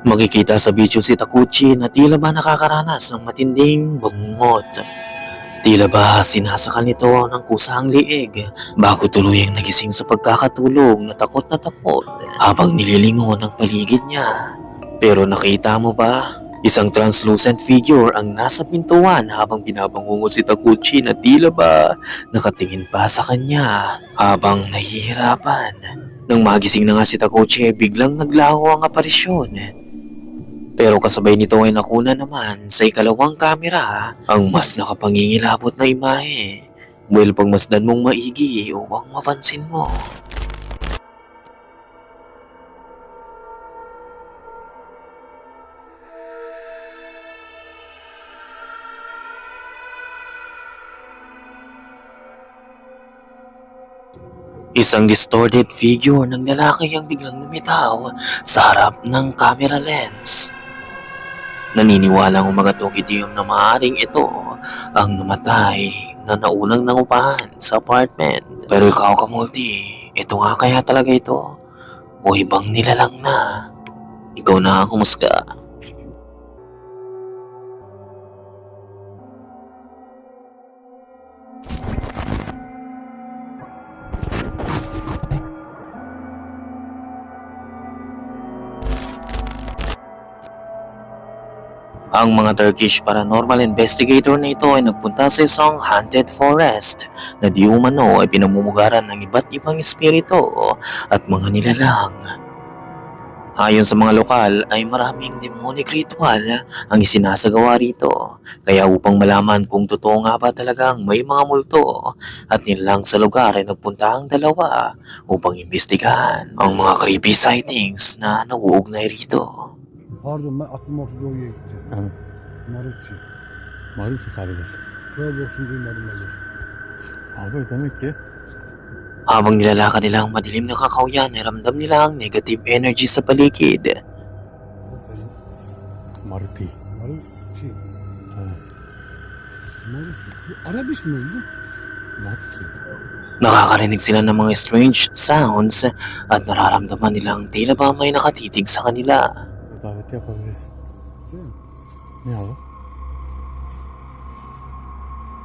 Makikita sa video si Takuchi na tila ba nakakaranas ng matinding bangungot. Tila ba sinasakal nito ng kusang liig bago tuluyang nagising sa pagkakatulog na takot na takot habang nililingon ang paligid niya. Pero nakita mo ba? Isang translucent figure ang nasa pintuan habang binabangungo si Takuchi na tila ba nakatingin pa sa kanya habang nahihirapan. Nang magising na nga si Takuchi, biglang naglaho ang aparisyon. Pero kasabay nito ay nakuna naman sa ikalawang kamera ang mas nakapangingilabot na imahe. Well, pagmasdan mong maigi upang mapansin mo. Isang distorted figure ng lalaki ang biglang lumitaw sa harap ng camera lens. Naniniwala ang mga Tokidiyum na maaaring ito ang namatay na naunang nangupahan sa apartment. Pero ikaw kamulti, ito nga kaya talaga ito? O ibang nilalang na? Ikaw na ang humusga. Ang mga Turkish paranormal investigator na ito ay nagpunta sa isang haunted forest na di umano ay pinamumugaran ng iba't ibang espiritu at mga nilalang. Ayon sa mga lokal ay maraming demonic ritual ang isinasagawa rito. Kaya upang malaman kung totoo nga ba talagang may mga multo at nilalang sa lugar ay nagpunta ang dalawa upang imbestigahan ang mga creepy sightings na nauugnay rito. Pardon ben aklım 32'ya gitti. Evet. Maruti. Maruti kabilesi. Kral olsun duymadım ben. de. Abi demek ki Habang nilalakad nila ang madilim na kakauyan, ay ramdam nila ang negative energy sa paligid. Efendim, Maruti. Maruti. Evet. Maruti. Bu Arabis mi bu? Maruti. Nakakarinig sila ng mga strange sounds at nararamdaman nilang tila ba may nakatitig sa kanila. Mi? Ne abi?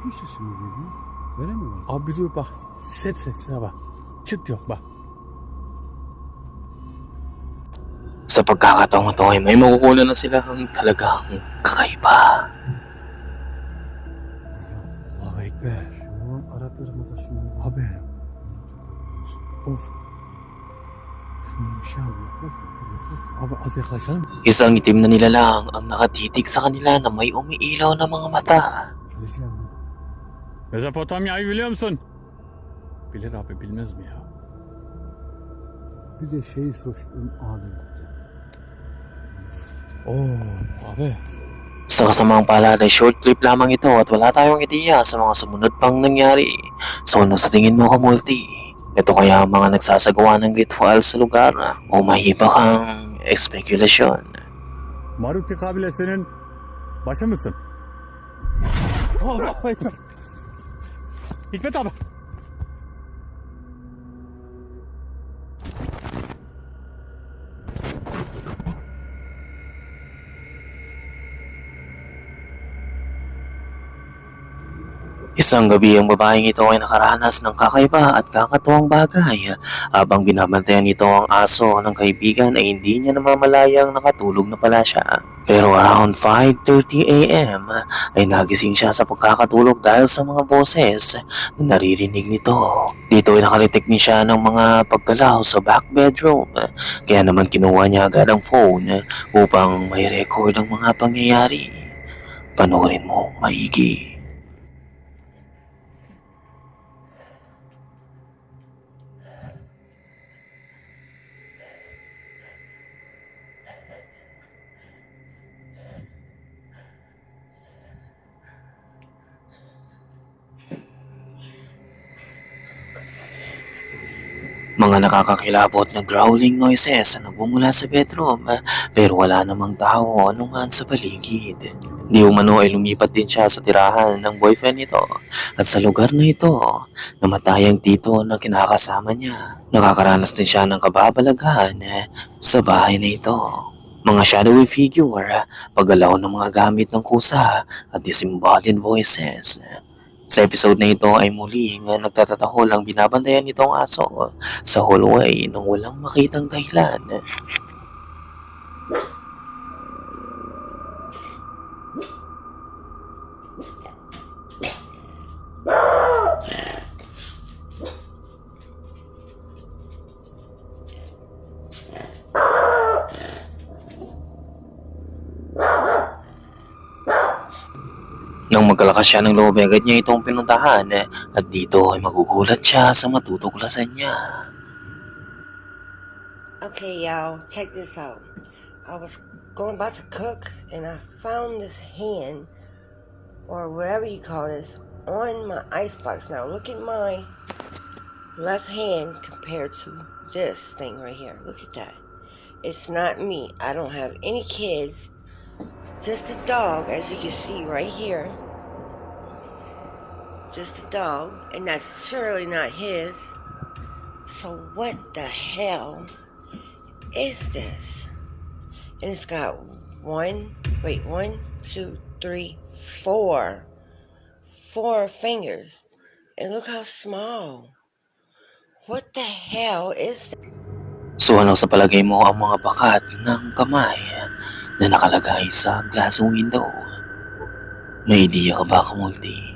Bu sesi mi geliyor? Veremiyorum. Abi dur bak. Set sesine bak. Çıt yok bak. Sa pagkakataong ito ay may makukuha na sila ang talagang kakaiba. Allahu Ekber. Araplarıma da şunu. Abi. Of. Şunu bir şey bak. Abi az yaklaşalım. Isang itim na nilalang ang nakatitig sa kanila na may umiilaw na mga mata. Mezopotamya'yı biliyor musun? Bilir abi bilmez mi ya? Bir de şeyi soruştum abi. Oo abi. Sa kasamaang palad ay short clip lamang ito at wala tayong ideya sa mga sumunod pang nangyari. So ano sa tingin mo kamulti? Ito kaya ang mga nagsasagawa ng ritual sa lugar o may iba kang espekulasyon? Maruti kabilesinin başı mısın? Allahu Ekber. Hikmet abi. Isang gabi ang babaeng ito ay nakaranas ng kakaiba at kakatuwang bagay. Habang binabantayan nito ang aso ng kaibigan ay hindi niya namamalayang nakatulog na pala siya. Pero around 5.30 a.m. ay nagising siya sa pagkakatulog dahil sa mga boses na naririnig nito. Dito ay nakalitik din siya ng mga paggalaw sa back bedroom. Kaya naman kinuha niya agad ang phone upang may record ang mga pangyayari. Panoorin mo maigi. Mga nakakakilabot na growling noises na nagmumula sa bedroom ah, pero wala namang tao anuman sa paligid. Di umano ay lumipat din siya sa tirahan ng boyfriend nito at sa lugar na ito, namatay ang tito na kinakasama niya. Nakakaranas din siya ng kababalaghan eh, sa bahay na ito. Mga shadowy figure, ah, paggalaw ng mga gamit ng kusa at disembodied voices. Sa episode na ito ay muling ah, nagtatatahol ang binabantayan nitong aso sa hallway nang walang makitang dahilan. Nang magkalakas siya ng loob, agad niya itong pinuntahan eh, at dito ay magugulat siya sa matutuklasan niya. Okay, y'all, check this out. I was going about to cook and I found this hand, or whatever you call this, on my icebox. Now, look at my left hand compared to this thing right here. Look at that. It's not me. I don't have any kids, just a dog, as you can see right here. Just a dog, and that's surely not his. So, what the hell? is this? And it's got one, wait, one, two, three, four. Four fingers. And look how small. What the hell is that? So ano sa palagay mo ang mga bakat ng kamay na nakalagay sa glass window? May idea ka ba kamulti?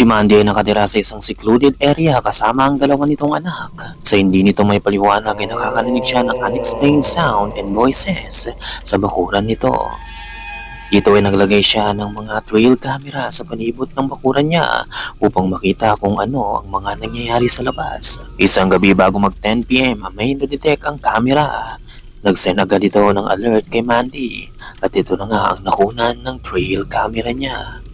Si Mandy ay nakatira sa isang secluded area kasama ang dalawa nitong anak. Sa hindi nito may paliwanag ay nakakarinig siya ng unexplained sound and voices sa bakuran nito. Dito ay naglagay siya ng mga trail camera sa panibot ng bakuran niya upang makita kung ano ang mga nangyayari sa labas. Isang gabi bago mag 10pm may detect ang camera. Nag-send agad ito ng alert kay Mandy at ito na nga ang nakunan ng trail camera niya.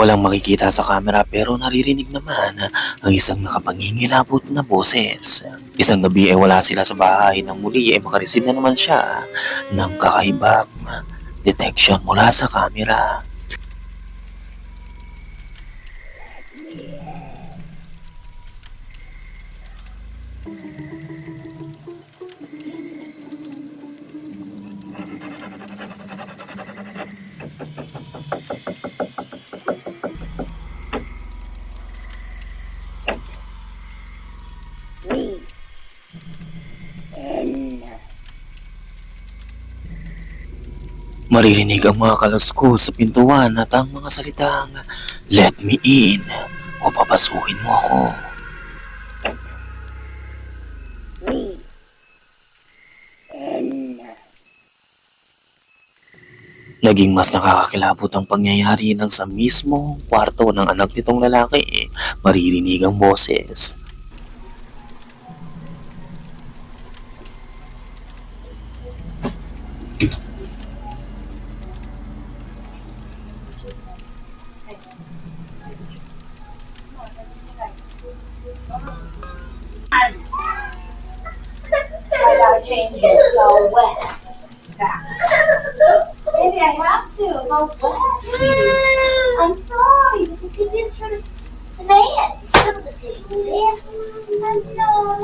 Walang makikita sa camera pero naririnig naman ang isang nakapangingilabot na boses. Isang gabi ay wala sila sa bahay nang muli ay makareceive na naman siya ng kakaibang detection mula sa camera. Maririnig ang mga kalasko sa pintuan at ang mga salitang Let me in o papasukin mo ako. Naging mas nakakakilabot ang pangyayari nang sa mismong kwarto ng anak nitong lalaki maririnig ang boses. Change it. So wet. Back. Maybe I have to. How wet? Mm. I'm sorry, but you did sort of man. Some of the things. Yes. I know.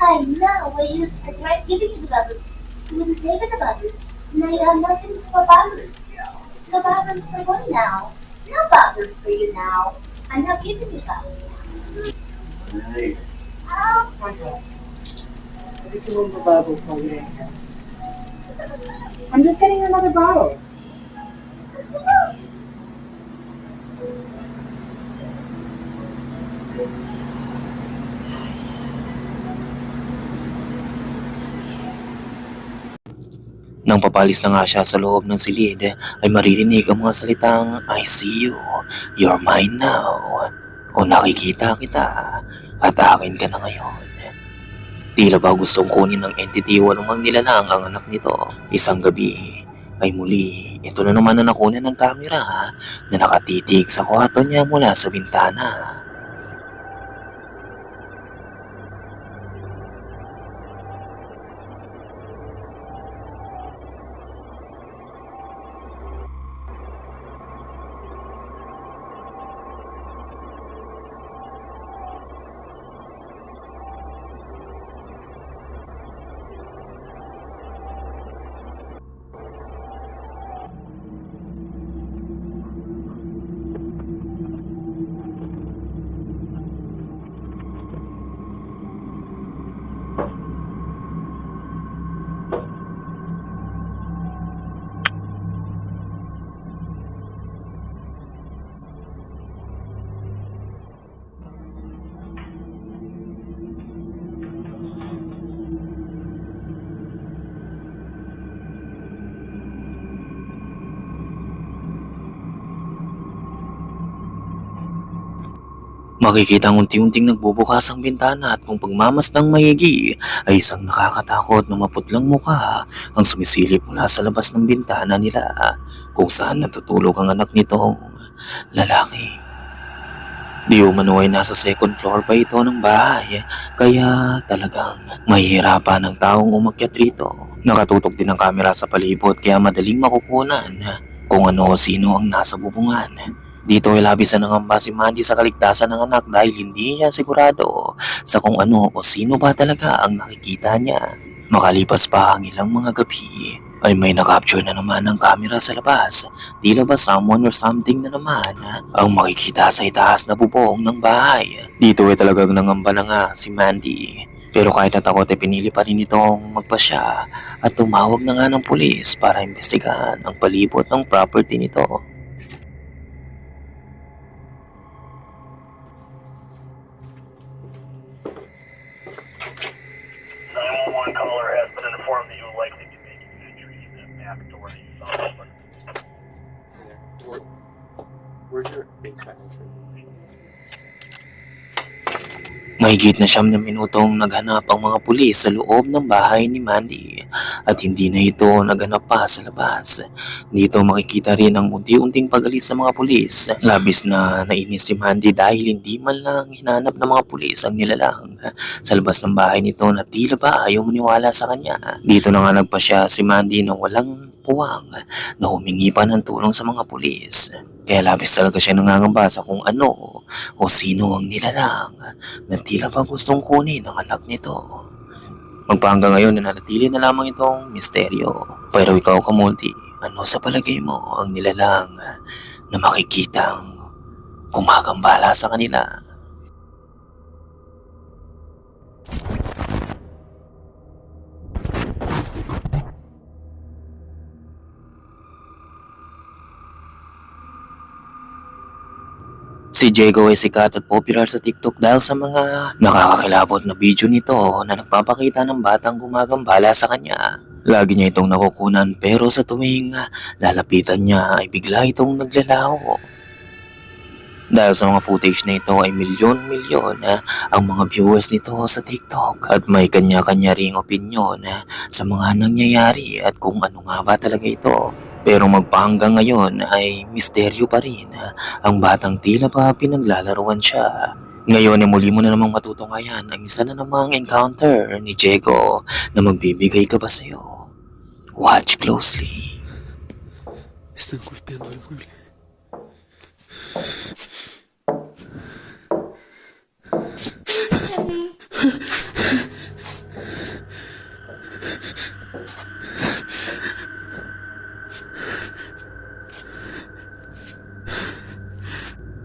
I know. We used to try giving you the bubbles. You would take the bubbles. Now you have nothing for bubbles. No bubbles for you now. No bubbles for you now. I'm not giving you bubbles now. Oh, Gusto mo bababog mo, Vanessa? I'm just getting another bottle. Nang papalis na nga siya sa loob ng silid, ay maririnig ang mga salitang I see you, you're mine now, o nakikita kita, at akin ka na ngayon. Tila ba gustong kunin ng entity o anumang nilalang ang anak nito. Isang gabi ay muli, ito na naman na nakunan ng kamera na nakatitig sa kwarto niya mula sa bintana. Makikita ang unti-unting nagbubukas ang bintana at kung pagmamasdang maigi ay isang nakakatakot na maputlang mukha ang sumisilip mula sa labas ng bintana nila kung saan natutulog ang anak nitong lalaki. Di umano ay nasa second floor pa ito ng bahay kaya talagang mahihirapan ang taong umakyat rito. Nakatutok din ang kamera sa palibot kaya madaling makukunan kung ano o sino ang nasa bubungan. Dito ay labis na nangamba si Mandy sa kaligtasan ng anak dahil hindi niya sigurado sa kung ano o sino ba talaga ang nakikita niya. Makalipas pa ang ilang mga gabi ay may nakapture na naman ng camera sa labas. Tila ba someone or something na naman ang makikita sa itaas na bubong ng bahay. Dito ay talagang nangamba na nga si Mandy. Pero kahit natakot ay pinili pa rin itong magpasya at tumawag na nga ng pulis para imbestigahan ang palibot ng property nito. Where's your entry? Mahigit na siyam na minutong naghanap ang mga pulis sa loob ng bahay ni Mandy at hindi na ito naghanap pa sa labas. Dito makikita rin ang unti-unting pag-alis sa mga pulis. Labis na nainis si Mandy dahil hindi man lang hinanap ng mga pulis ang nilalang sa labas ng bahay nito na tila ba ayaw maniwala sa kanya. Dito na nga nagpa siya si Mandy na walang puwang na humingi pa ng tulong sa mga pulis. Kaya labis talaga siya nangangamba sa kung ano o sino ang nilalang na tila ba gustong kunin ang anak nito. Magpahanggang ngayon na nanatili na lamang itong misteryo. Pero ikaw kamunti, ano sa palagay mo ang nilalang na makikitang gumagambala sa kanila? Si Diego ay sikat at popular sa TikTok dahil sa mga nakakakilabot na video nito na nagpapakita ng batang gumagambala sa kanya. Lagi niya itong nakukunan pero sa tuwing lalapitan niya ay bigla itong naglalaho. Dahil sa mga footage na ito ay milyon-milyon ah, ang mga viewers nito sa TikTok at may kanya-kanya ring opinyon ah, sa mga nangyayari at kung ano nga ba talaga ito. Pero magpahanggang ngayon ay misteryo pa rin ang batang tila ba pinaglalaruan siya. Ngayon ay muli mo na namang matutunghayan ang isa na namang encounter ni Diego na magbibigay ka ba sa'yo. Watch closely. Están golpeando el mueble.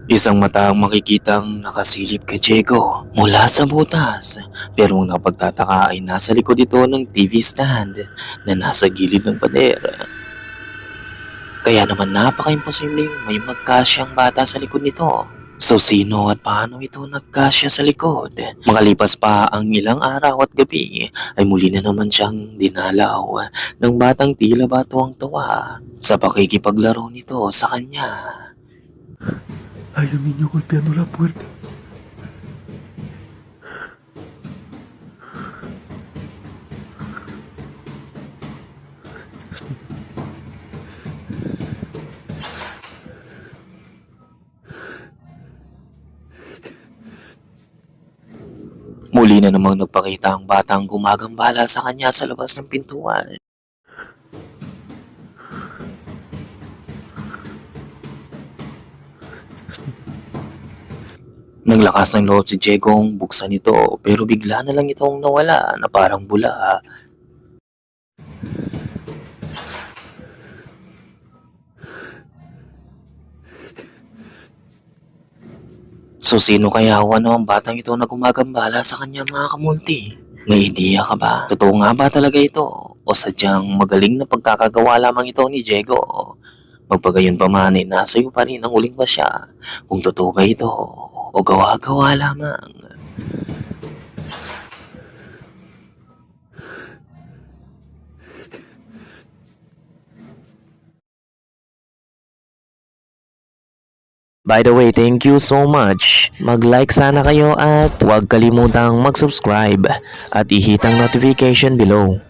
Isang mata ang makikitang nakasilip kay Diego mula sa butas. Pero ang napagtataka ay nasa likod ito ng TV stand na nasa gilid ng pader. Kaya naman napaka-imposibleng may magkasyang bata sa likod nito. So sino at paano ito nagkasya sa likod? Makalipas pa ang ilang araw at gabi ay muli na naman siyang dinalaw ng batang tila ba tuwang-tuwa sa pakikipaglaro nito sa kanya. Hay un niño golpeando la puerta. Muli na namang nagpakita ang batang gumagambala sa kanya sa labas ng pintuan. Naglakas ng loob si Jegong buksan ito pero bigla na lang itong nawala na parang bula. So sino kaya o ano ang batang ito na gumagambala sa kanya mga kamulti? May ideya ka ba? Totoo nga ba talaga ito? O sadyang magaling na pagkakagawa lamang ito ni Diego? Magpagayon pa man ay nasa iyo pa rin ang uling pasya kung totoo ba ito o gawa-gawa lamang. By the way, thank you so much. Mag-like sana kayo at huwag kalimutang mag-subscribe at ihit ang notification below.